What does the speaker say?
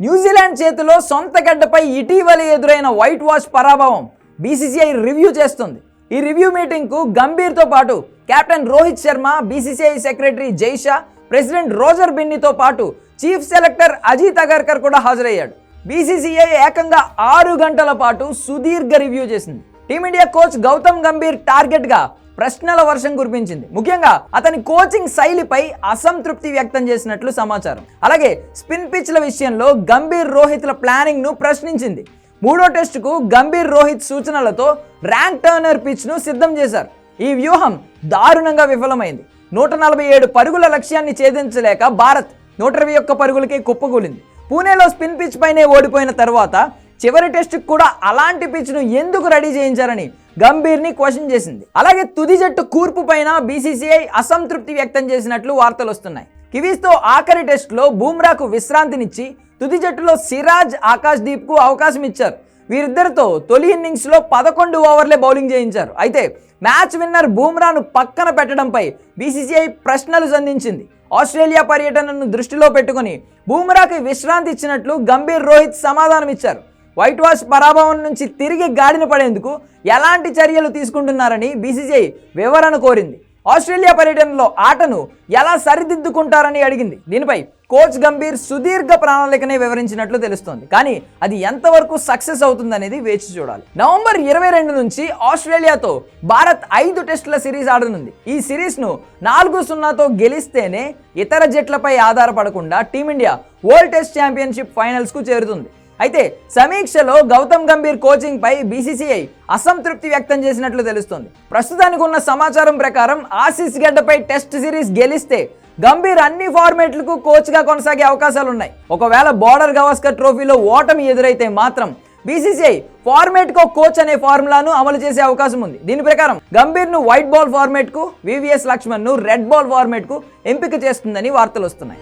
New Zealand చేతిలో సొంత గడ్డపై ఇటీవల ఎదురైన వైట్ వాష్ పరాభవం బీసీసీఐ రివ్యూ చేస్తుంది. ఈ రివ్యూ మీటింగ్కు గంభీర్తో పాటు captain Rohit Sharma BCCI secretary Jay Shah president Roger బిన్నీతో పాటు చీఫ్ సెలెక్టర్ అజిత్ అగర్కర్ కూడా హాజరయ్యాడు. బీసీసీఐ ఏకంగా ఆరు గంటల పాటు సుదీర్ఘ రివ్యూ చేసింది. టీమిండియా కోచ్ గౌతమ్ గంభీర్ టార్గెట్గా ప్రశ్నల వర్షం కురిపించింది. ముఖ్యంగా అతని కోచింగ్ శైలిపై అసంతృప్తి వ్యక్తం చేసినట్లు సమాచారం. అలాగే స్పిన్ పిచ్ల విషయంలో గంభీర్ రోహిత్ల ప్లానింగ్ను ప్రశ్నించింది. మూడో టెస్టుకు గంభీర్ రోహిత్ సూచనలతో ర్యాంక్ టర్నర్ పిచ్ను సిద్ధం చేశారు. ఈ వ్యూహం దారుణంగా విఫలమైంది. నూట నలభై ఏడు పరుగుల లక్ష్యాన్ని ఛేదించలేక భారత్ నూట ఇరవై ఒక్క పరుగులకే కుప్పకూలింది. పూణేలో స్పిన్ పిచ్ పైనే ఓడిపోయిన తర్వాత చివరి టెస్టుకు కూడా అలాంటి పిచ్ను ఎందుకు రెడీ చేయించారని గంభీర్ని క్వశ్చన్ చేసింది. అలాగే తుది జట్టు కూర్పు పైన బీసీసీఐ అసంతృప్తి వ్యక్తం చేసినట్లు వార్తలు వస్తున్నాయి. కివీస్తో ఆఖరి టెస్టులో బూమ్రాకు విశ్రాంతినిచ్చి తుది జట్టులో సిరాజ్ ఆకాష్ దీప్కు అవకాశం ఇచ్చారు. వీరిద్దరితో తొలి ఇన్నింగ్స్లో పదకొండు ఓవర్లే బౌలింగ్ చేయించారు. అయితే మ్యాచ్ విన్నర్ బూమ్రాను పక్కన పెట్టడంపై బీసీసీఐ ప్రశ్నలు సంధించింది. ఆస్ట్రేలియా పర్యటనను దృష్టిలో పెట్టుకుని బూమ్రాకి విశ్రాంతి ఇచ్చినట్లు గంభీర్ రోహిత్ సమాధానం ఇచ్చారు వైట్ వాష్ పరాభవం నుంచి తిరిగి గాడిన పడేందుకు ఎలాంటి చర్యలు తీసుకుంటున్నారని బీసీసీఐ వివరణ కోరింది. ఆస్ట్రేలియా పర్యటనలో ఆటను ఎలా సరిదిద్దుకుంటారని అడిగింది. దీనిపై కోచ్ గంభీర్ సుదీర్ఘ ప్రణాళికనే వివరించినట్లు తెలుస్తోంది. కానీ అది ఎంతవరకు సక్సెస్ అవుతుందనేది వేచి చూడాలి. నవంబర్ ఇరవై రెండు నుంచి ఆస్ట్రేలియాతో భారత్ ఐదు టెస్టుల సిరీస్ ఆడనుంది. ఈ సిరీస్ను నాలుగు సున్నాతో గెలిస్తేనే ఇతర జట్లపై ఆధారపడకుండా team India world test championship ఫైనల్స్కు చేరుతుంది. అయితే సమీక్షలో గౌతమ్ గంభీర్ కోచింగ్ పై బీసీసీఐ అసంతృప్తి వ్యక్తం చేసినట్లు తెలుస్తోంది. ప్రస్తుతానికి ఉన్న సమాచారం ప్రకారం ఆసీస్ గడ్డపై టెస్ట్ సిరీస్ గెలిస్తే గంభీర్ అన్ని ఫార్మేట్లకు కోచ్గా కొనసాగే అవకాశాలు ఉన్నాయి ఒకవేళ బార్డర్ గవాస్కర్ ట్రోఫీలో ఓటమి ఎదురైతే మాత్రం బీసీసీఐ ఫార్మేట్ కో కోచ్ అనే ఫార్ములాను అమలు చేసే అవకాశం ఉంది. దీని ప్రకారం గంభీర్ను వైట్ బాల్ ఫార్మేట్కు వివిఎస్ లక్ష్మణ్ను రెడ్ బాల్ ఫార్మేట్కు ఎంపిక చేస్తుందని వార్తలు వస్తున్నాయి.